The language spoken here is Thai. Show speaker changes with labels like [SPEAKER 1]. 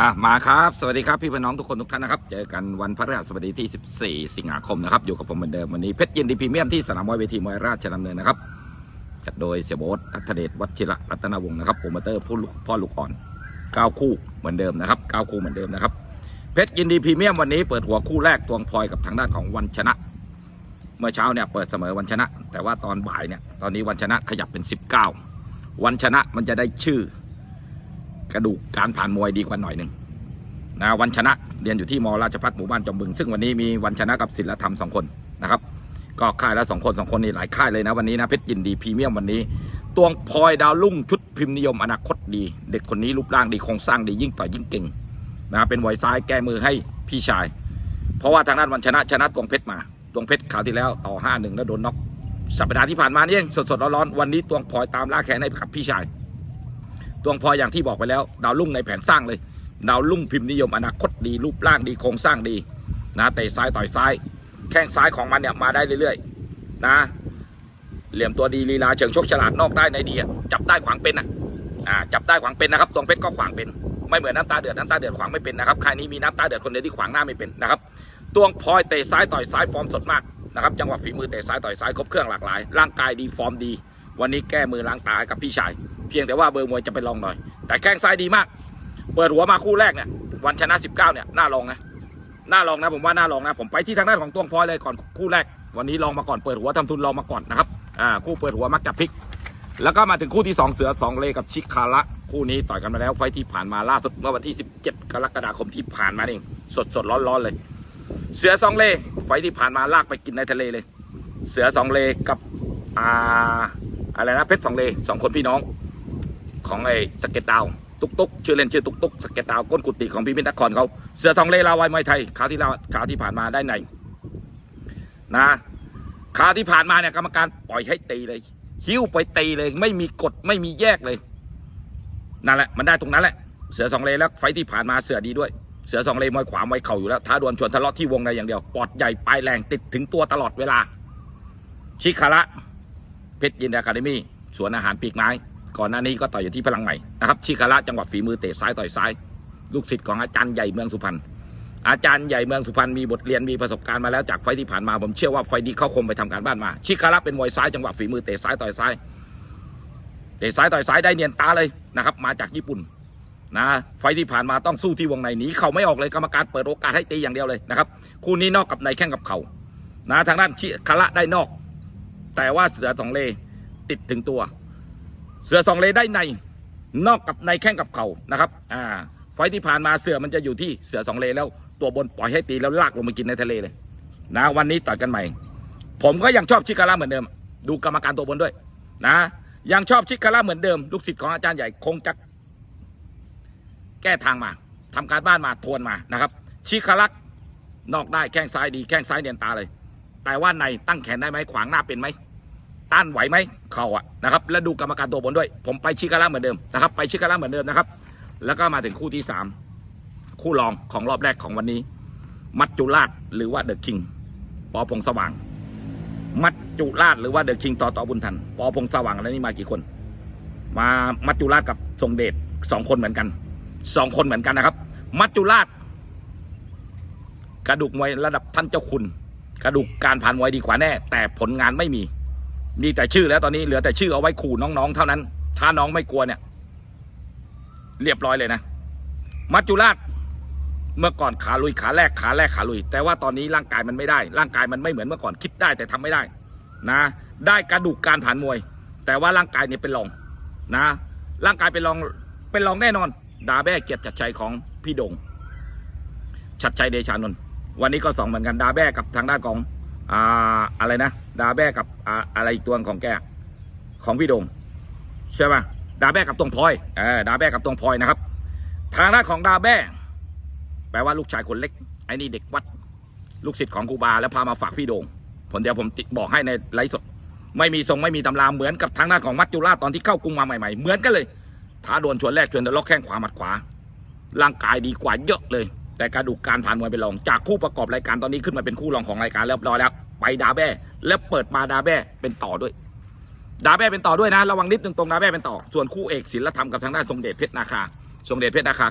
[SPEAKER 1] อะมาครับ สวัสดีครับพี่พี่น้องทุกคนทุกท่านนะครับ เจอกันวันพฤหัสบดีที่ 14 สิงหาคมนะครับ อยู่กับผมเหมือนเดิมวันนี้เพชรยินดีพรีเมียมที่สนามมวยเวทีมวยราชดำเนินนะครับ จัดโดยเสียโบสอัธเดชวัชิระรัตนวงศ์นะครับโปรโมเตอร์ผู้พ่อลูกอ่อนเก้าคู่เหมือนเดิมนะครับเก้าคู่เหมือนเดิมนะครับ เพชรยินดีพรีเมียมวันนี้เปิดหัวคู่แรกตวงพลอยกับทางด้านของวันชนะ เมื่อเช้าเนี่ยเปิดเสมอวันชนะ แต่ว่าตอนบ่ายเนี่ยตอนนี้วันชนะขยับเป็น 19 วันชนะมันจะได้ชื่อ กระดูกการผ่านมวยดีกว่าหน่อยหนึ่งนะวันชนะเรียนอยู่ที่มราชพัฒหมู่บ้านจอมบึง ซึ่งวันนี้มีวันชนะกับศิลธรรมสองคนนะครับ ก็ค่ายละสองคนสองคนนี่หลายค่ายเลยนะวันนี้นะเพชรยินดีพรีเมียมวันนี้ตวงพลอยดาวรุ่งชุดพิมพ์นิยมอนาคตดี เด็กคนนี้รูปร่างดีโครงสร้างดียิ่งต่อยยิ่งเก่งนะเป็นไวซ้ายแก้มือให้พี่ชาย เพราะว่าทางด้านวันชนะชนะตวงเพชรมาตวงเพชรคราวที่แล้วต่อห้าหนึ่งแล้วโดนน็อกสัปดาห์ที่ผ่านมานี่เองสดๆร้อนๆวันนี้ตวงพลอยตามล่าแขนให้กับพี่ชาย ตวงพอยอย่างที่บอกไปแล้ว ดาวรุ่งในแผนสร้างเลยดาวรุ่งพิมพ์นิยมอนาคตดีรูปร่างดีโครงสร้างดีนะเตะซ้ายต่อยซ้าย แข้งซ้ายของมันเนี่ยมาได้เรื่อยๆนะเหลี่ยมตัวดีลีลาเชิงชกฉลาดนอกได้ในดีจับได้ขวางเป็นอะอ่าจับได้ขวางเป็นนะครับตวงเพชรก็ขวางเป็น ไม่เหมือนน้ำตาเดือดน้ำตาเดือดขวางไม่เป็นนะครับค่ายนี้มีน้ำตาเดือดคนเดียวที่ขวางหน้าไม่เป็นนะครับตวงพลอยเตะซ้ายต่อยซ้ายฟอร์มสดมากนะครับจังหวะฝีมือเตะซ้ายต่อยซ้ายครบเครื่องหลากหลาย ร่างกายดีฟอร์มดี วันนี้แก้มือล้างตาให้กับพี่ชาย เพียงแต่ว่าเบอร์มวยจะไปลองหน่อย แต่แข้งซ้ายดีมาก เปิดหัวมาคู่แรกเนี่ยวันชนะ 19เนี่ยน่าลองนะน่าลองนะผมว่าน่าลองนะผมไปที่ทางด้านของตวงพลอยเลยก่อนคู่แรก วันนี้ลองมาก่อนเปิดหัวทำทุนลองมาก่อนนะครับอ่าคู่เปิดหัวมักจะพลิก แล้วก็มาถึงคู่ที่ 2 เสือ 2 เลกับชิคคาระคู่นี้ต่อยกันมาแล้วไฟที่ผ่านมาล่าสุดเมื่อวันที่ 17 กรกฎาคมที่ผ่านมาเองสดสดร้อนร้อนเลย เสือ2เลไฟที่ผ่านมาลากไปกินในทะเลเลย เสือ2เลกับอ่าอะไรนะเพชรสองเลสองคนพี่น้อง ของไอ้สเก็ตดาวตุกตุกชื่อเล่นชื่อตุกตุกสเก็ตดาวก้นกุฏิของพิพิธนครเขาเสือทองเลลาวายมวยไทยคราวที่ล้วคราวที่ผ่านมาได้ในนะคราวที่ผ่านมาเนี่ยกรรมการปล่อยให้ตีเลยหิ้วไปตีเลย ไม่มีกฎไม่มีแยกเลยนั่นแหละมันได้ตรงนั้นแหละเสือสองเลแล้วไฟท์ที่ผ่านมาเสือดีด้วย เสือสองเลมวยขวามวยเข่าอยู่แล้วท้าดวลชวนทะเลาะที่วงในอย่างเดียวปอดใหญ่ปลายแรงติดถึงตัวตลอดเวลา ชิคาระเพชรยินดีอะคาเดมี่สวนอาหารปีกไม้ ก่อนหน้านี้ก็ต่อยอยู่ที่พลังใหม่นะครับชิคาระจังหวะฝีมือเตะซ้ายต่อยซ้าย ลูกศิษย์ของอาจารย์ใหญ่เมืองสุพรรณอาจารย์ใหญ่เมืองสุพรรณมีบทเรียนมีประสบการณ์มาแล้วจากไฟที่ผ่านมาผมเชื่อว่าไฟท์นี้เขาคงไปทำการบ้านมา ชิคาระเป็นมวยซ้ายจังหวะฝีมือเตะซ้ายต่อยซ้ายเตะซ้ายต่อยซ้ายได้เนียนตาเลยนะครับมาจากญี่ปุ่นนะไฟที่ผ่านมาต้องสู้ที่วงในหนีเข่าไม่ออกเลยกรรมการเปิดโอกาสให้ตีอย่างเดียวเลยนะครับคู่นี้นอกกับในแข้งกับเข่านะทางด้านชิคาระได้นอก แต่ว่าเสือสองเลติดถึงตัว เสือสองเลได้ในนอกกับในแข้งกับเข่านะครับอ่าไฟที่ผ่านมาเสือมันจะอยู่ที่เสือสองเลแล้ว ตัวบนปล่อยให้ตีแล้วลากลงมากินในทะเลเลยนะวันนี้ต่อยกันใหม่ ผมก็ยังชอบชิคาร่าเหมือนเดิม ดูกรรมการตัวบนด้วยนะ ยังชอบชิคาร่าเหมือนเดิม ลูกศิษย์ของอาจารย์ใหญ่คงจะแก้ทางมาทำการบ้านมาทวนมานะครับ ชิคารักนอกได้แข้งซ้ายดีแข้งซ้ายเนียนตาเลย แต่ว่าในตั้งแขนได้ไหมขวางหน้าเป็นไหม ต้านไหวไหมเข่าอะนะครับแล้วดูกรรมการตัวบนด้วย ผมไปชิคาร่าเหมือนเดิมนะครับไปชิคาร่าเหมือนเดิมนะครับ แล้วก็มาถึงคู่ที่สามคู่รองของรอบแรกของวันนี้ มัจจุราชหรือว่าเดอะคิงปอพงษ์สว่าง มัจจุราชหรือว่าเดอะคิงต่อต่อบุญทันปอพงษ์สว่างแล้วนี่มากี่คน มามัจจุราชกับทรงเดชสองคนเหมือนกันสองคนเหมือนกันนะครับ มัจจุราชกระดูกมวยระดับท่านเจ้าคุณ กระดูกการผ่านมวยดีกว่าแน่ แต่ผลงานไม่มี มีแต่ชื่อแล้วตอนนี้เหลือแต่ชื่อเอาไว้ขู่น้องๆ เท่านั้น ถ้าน้องไม่กลัวเนี่ย เรียบร้อยเลยนะ มัจจุราชเมื่อก่อนขาลุยขาแรกขาแรกขาลุย แต่ว่าตอนนี้ร่างกายมันไม่ได้ ร่างกายมันไม่เหมือนเมื่อก่อนคิดได้แต่ทำไม่ได้ นะ ได้กระดูกการผ่านมวย แต่ว่าร่างกายเนี่ยเป็นรองนะ ร่างกายเป็นรองเป็นรองแน่นอน ดาแบ้เกียรติจัดชัยของพี่ดงชัดชัยเดชานนท์วันนี้ก็สองเหมือนกันดาแบ้กับทางด้านของ อ่าอะไรนะ ดาแบ้กับอ่าอะไรอีกตัวของแกของพี่ดงใช่ป่ะดาแบ้กับตรงพลอยเออดาแบ้กับตรงพลอยนะครับ ทางด้านของดาแบ้แปลว่าลูกชายคนเล็กไอ้นี่เด็กวัด ลูกศิษย์ของครูบาแล้วพามาฝากพี่โดงผมเดี๋ยวผมบอกให้ในไลฟ์สดไม่มีทรงไม่มีตำราเหมือนกับทางด้านของมัจจุราชตอนที่เข้ากรุงมาใหม่ๆ เหมือนกันเลยท้าดวลชวนแรกชวนล็อกแข้งขวาหมัดขวา ร่างกายดีกว่าเยอะเลย แต่กระดูกการผ่านมวยเป็นรอง จากคู่ประกอบรายการตอนนี้ขึ้นมาเป็นคู่รองของรายการเรียบร้อยแล้ว ไปดาแบ้แล้วเปิดมาดาแบ้เป็นต่อด้วย ดาแบ้เป็นต่อด้วยนะ ระวังนิดนึงตรงดาแบ้เป็นต่อ ส่วนคู่เอกศิลธรรมกับทางด้านทรงเดชเพชรนาคาทรงเดชเพชรนาคา